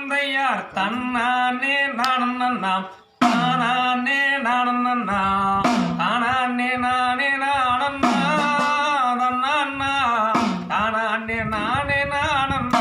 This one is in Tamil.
தந்தையார் தன்னானே நானே நாம் தானானே நானே நாம் தானானே நானே நானே நானே நானே நானே